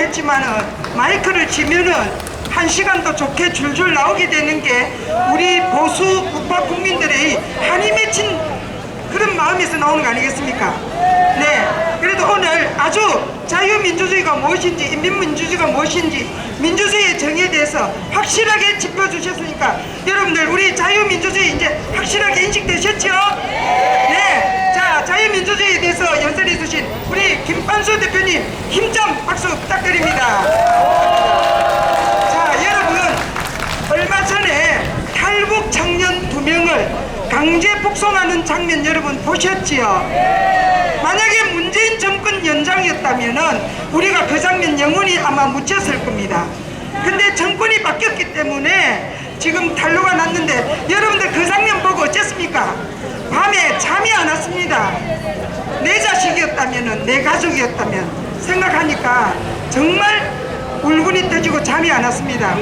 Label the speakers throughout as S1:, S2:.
S1: 했지만은 마이크를 치면은 한 시간도 좋게 줄줄 나오게 되는 게 우리 보수 우파 국민들의 한이 맺힌 그런 마음에서 나오는 거 아니겠습니까? 네. 그래도 오늘 아주 자유민주주의가 무엇인지, 인민민주주의가 무엇인지, 민주주의의 정의에 대해서 확실하게 짚어주셨으니까 여러분들 우리 자유민주주의 이제 확실하게 인식되셨죠? 네. 자, 자유민주주의에 대해서 연설해 주신 우리 김판수 대표님 힘 좀 박수 부탁드립니다. 자, 여러분 얼마 전에 탈북 청년 두 명을 강제 북송하는 장면 여러분 보셨지요? 만약에 문재인 정권 연장이었다면은 우리가 그 장면 영원히 아마 묻혔을 겁니다. 근데 정권이 바뀌었기 때문에 지금 탄로가 났는데 여러분들 그 장면 보고 어쨌습니까? 밤에 잠이 안 왔습니다. 내 자식이었다면은 내 가족이었다면 생각하니까 정말 울분이 터지고 잠이 안 왔습니다.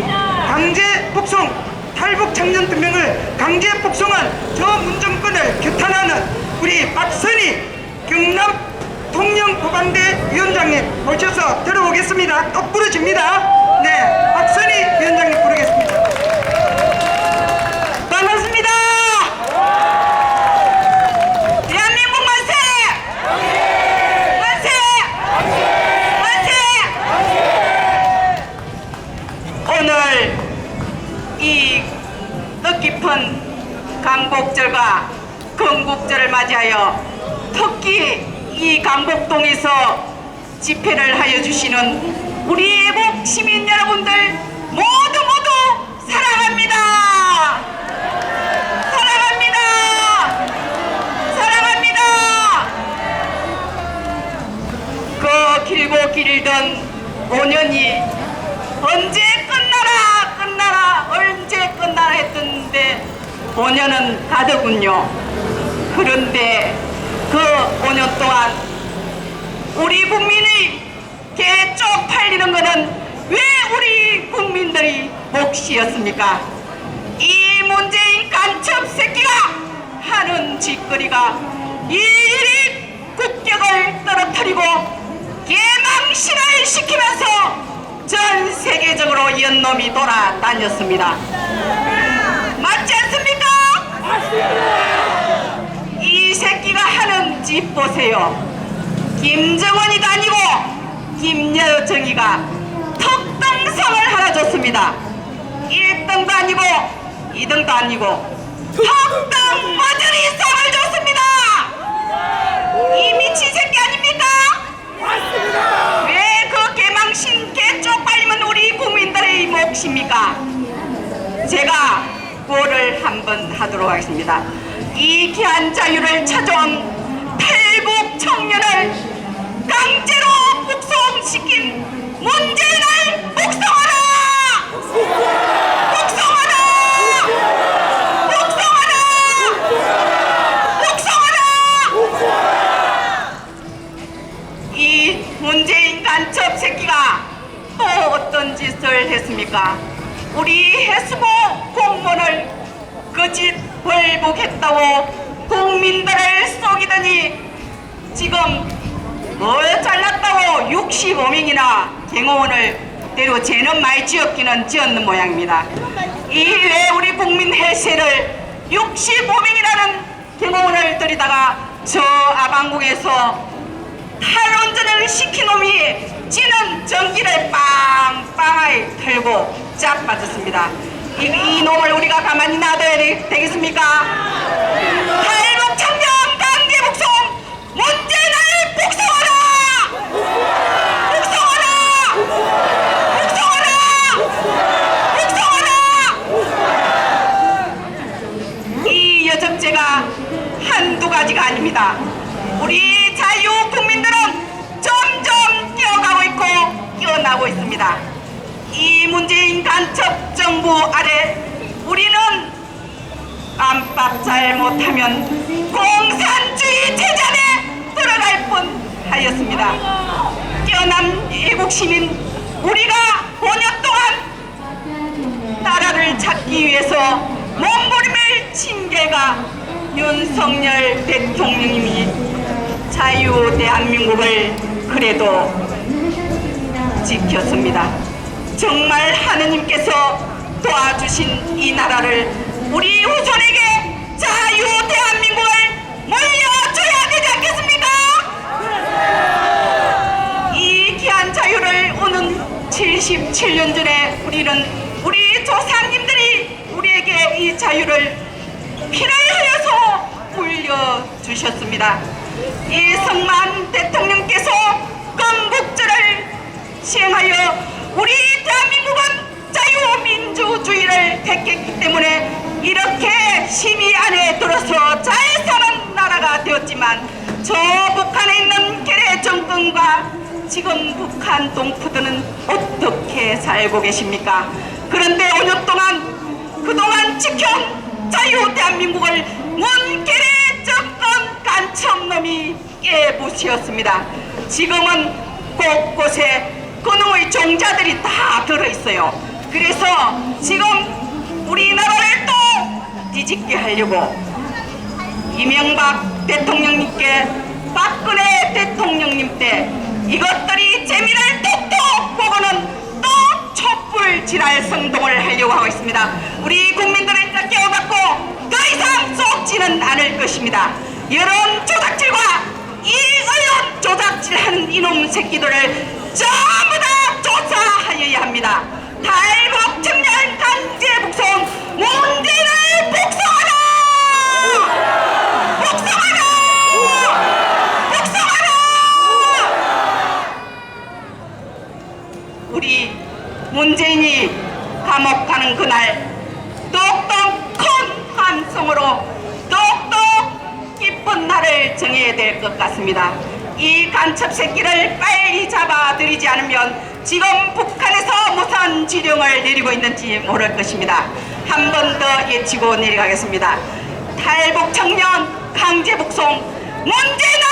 S1: 강제 북송 탈북 청년 두 명을 강제 북송한 저 문정권을 규탄하는 우리 박선희 경남 통영포방대 위원장님 모셔서 들어오겠습니다. 또 부르집니다. 네, 박선희 위원장님 부르겠습니다. 강복절과 건국절을 맞이하여 특히 이 강복동에서 집회를 하여 주시는 우리 애국 시민 여러분들 모두 사랑합니다. 사랑합니다. 사랑합니다. 그 길고 길던 5년이 언제 끝나라 끝나라 언제 끝나라 했던데 5년은 가더군요 그런데 그 5년 동안 우리 국민의 개 쪽팔리는 거는 왜 우리 국민들이 몫이었습니까 이 문재인 간첩 새끼가 하는 짓거리가 일일이 국격을 떨어뜨리고 개망신을 시키면서 전 세계적으로 연놈이 돌아다녔습니다. 이 새끼가 하는 짓 보세요. 김정은이 다니고 김여정이가 특등상을 하나 줬습니다. 1등도 아니고 2등도 아니고 특등 머저리 상을 줬습니다. 이 미친 새끼 아닙니까? 왜그 개망신 개 쪽팔리면 우리 국민들의 몫입니까? 제가 구호를 한번 하도록 하겠습니다. 이 귀한 자유를 찾아온 탈북 청년을 강제로 북송시킨 문재인을 북송하라! 북송하라! 북송하라! 북송하라! 이 문재인 간첩 새끼가 또 어떤 짓을 했습니까? 우리 해수부 공무원을 거짓 벌복했다고 국민들을 속이더니 지금 뭘 잘났다고 65명이나 경호원을 데리고 죄는 많이 지었기는 지었는 모양입니다. 이왜 우리 국민 해세를 65명이라는 경호원을 들이다가 저 아방국에서 시킨 놈이 지는 전기를 빵빵하게 털고 짝 빠졌습니다. 이, 이 놈을 우리가 가만히 놔둬야 되, 되겠습니까? 탈북 청년 강제 북송! 북송하라! 북송하라! 이 여정제가 한두 가지가 아닙니다. 우리 자유 국민들은 점점 뛰어가고 있고 뛰어나고 있습니다. 이 문재인 간첩 정부 아래 우리는 안팎 잘못하면 공산주의 체전에 들어갈 뻔 하였습니다. 뛰어난 애국 시민 우리가 5년 동안 나라를 찾기 위해서 몸부림을 친 결과 윤석열 대통령님이 자유 대한민국을 그래도 지켰습니다. 정말 하느님께서 도와주신 이 나라를 우리 후손에게 자유 대한민국을 물려줘야 되지 않겠습니까? 이 귀한 자유를 오는 77년 전에 우리는 우리 조상님들이 우리에게 이 자유를 피를 흘려서 물려주셨습니다. 이 성만 대통령께서 건국절을 시행하여 우리 대한민국은 자유민주주의를 택했기 때문에 이렇게 심의 안에 들어서 잘 사는 나라가 되었지만 저 북한에 있는 계례 정권과 지금 북한 동푸드는 어떻게 살고 계십니까? 그런데 5년 동안 그동안 지켜온 자유 대한민국을 문계례 정권 간첩놈이 깨부시었습니다. 지금은 곳곳에 그놈의 종자들이 다 들어있어요. 그래서 지금 우리나라를 또 뒤집게 하려고 이명박 대통령님께 박근혜 대통령님 때 이것들이 재미를 톡톡 보고는 또 촛불 지랄 성동을 하려고 하고 있습니다. 우리 국민들을 일단 깨워받고 더 이상 쏟지는 않을 것입니다. 여론 조작질과 이 언론 조작질하는 이놈 새끼들을 전부 우리 문재인이 감옥 가는 그날 똑똑 큰 함성으로 똑똑 기쁜 날을 정해야 될 것 같습니다. 이 간첩 새끼를 빨리 잡아들이지 않으면 지금 북한에서 무슨 지령을 내리고 있는지 모를 것입니다. 한 번 더 예치고 내려가겠습니다. 탈북 청년 강제 북송 문제는